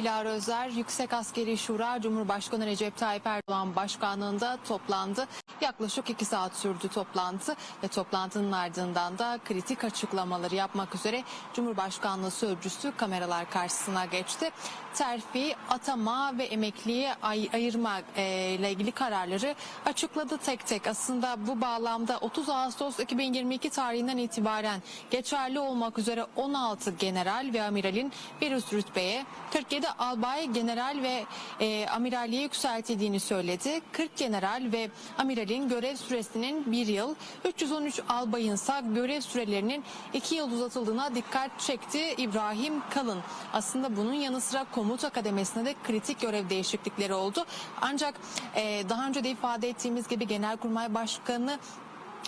Dilara Özer, Yüksek Askeri Şura, Cumhurbaşkanı Recep Tayyip Erdoğan başkanlığında toplandı. Yaklaşık iki saat sürdü toplantı ve toplantının ardından da kritik açıklamaları yapmak üzere Cumhurbaşkanlığı Sözcüsü kameralar karşısına geçti. Terfi, atama ve emekliye ay- ayırma e, ile ilgili kararları açıkladı tek tek. Aslında bu bağlamda 30 Ağustos 2022 tarihinden itibaren geçerli olmak üzere 16 general ve amiralin bir üst rütbeye 47 albay, general ve e, amiralliğe yükseltildiğini söyledi. 40 general ve amiralin görev süresinin bir yıl, 313 albayınsa görev sürelerinin iki yıl uzatıldığına dikkat çekti İbrahim Kalın. Aslında bunun yanı sıra komuta kademesinde de kritik görev değişiklikleri oldu. Ancak e, daha önce de ifade ettiğimiz gibi Genelkurmay Başkanı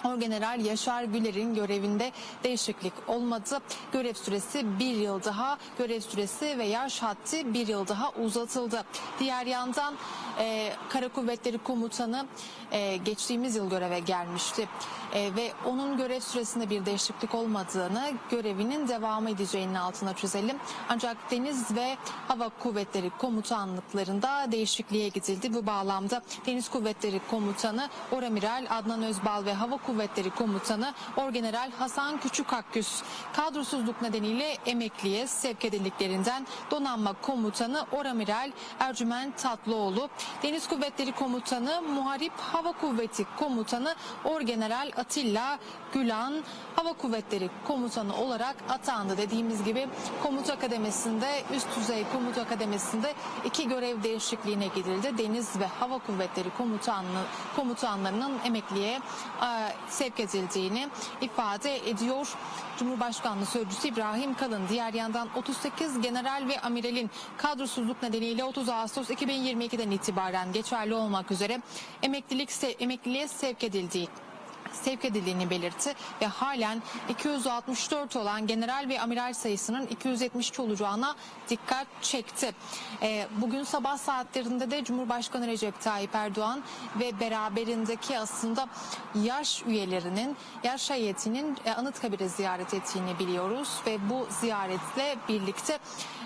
Orgeneral Yaşar Güler'in görevinde değişiklik olmadı. Görev süresi bir yıl daha, görev süresi ve yaş haddi bir yıl daha uzatıldı. Diğer yandan e, Kara Kuvvetleri Komutanı e, geçtiğimiz yıl göreve gelmişti. E, ve onun görev süresinde bir değişiklik olmadığını, görevinin devam edeceğinin altına çizelim. Ancak Deniz ve Hava Kuvvetleri Komutanlıklarında değişikliğe gidildi. Bu bağlamda Deniz Kuvvetleri Komutanı Oramiral Adnan Özbal ve Hava Kuvvetleri Komutanı Orgeneral Hasan Küçük Akgüs kadrosuzluk nedeniyle emekliye sevk edildiklerinden Donanma Komutanı Oramiral Ercüment Tatlıoğlu, Deniz Kuvvetleri Komutanı Muharip Hava Kuvveti Komutanı Orgeneral Atilla Gülan Hava Kuvvetleri Komutanı olarak atandı. Dediğimiz gibi komuta kademesinde üst düzey komuta kademesinde iki görev değişikliğine gidildi. Deniz ve Hava Kuvvetleri Komutanlığı komutanlarının emekliye e, sevk edildiğini ifade ediyor. Cumhurbaşkanlığı Sözcüsü İbrahim Kalın diğer yandan 38 general ve amiralin kadrosuzluk nedeniyle 30 Ağustos 2022'den itibaren geçerli olmak üzere emeklilik emekliliğe sevk edildiği sevk edildiğini belirtti ve halen 264 olan general ve amiral sayısının 272 olacağına dikkat çekti. Ee, bugün sabah saatlerinde de Cumhurbaşkanı Recep Tayyip Erdoğan ve beraberindeki aslında yaş üyelerinin, yaş heyetinin e, Anıtkabir'i ziyaret ettiğini biliyoruz ve bu ziyaretle birlikte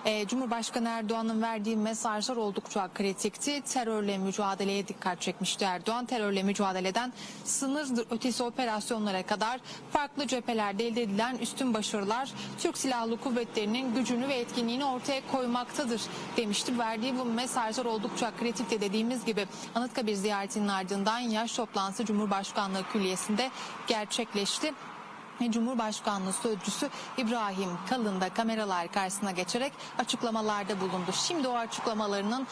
e, Cumhurbaşkanı Erdoğan'ın verdiği mesajlar oldukça kritikti. Terörle mücadeleye dikkat çekmişti Erdoğan. Terörle mücadeleden sınır ötesi operasyonlara kadar farklı cephelerde elde edilen üstün başarılar Türk Silahlı Kuvvetleri'nin gücünü ve etkinliğini ortaya koymaktadır demişti. Verdiği bu mesajlar oldukça kritikti dediğimiz gibi Anıtkabir ziyaretinin ardından yaş toplantısı Cumhurbaşkanlığı Külliyesi'nde gerçekleşti. Cumhurbaşkanlığı Sözcüsü İbrahim Kalın da kameralar karşısına geçerek açıklamalarda bulundu. Şimdi o açıklamalarının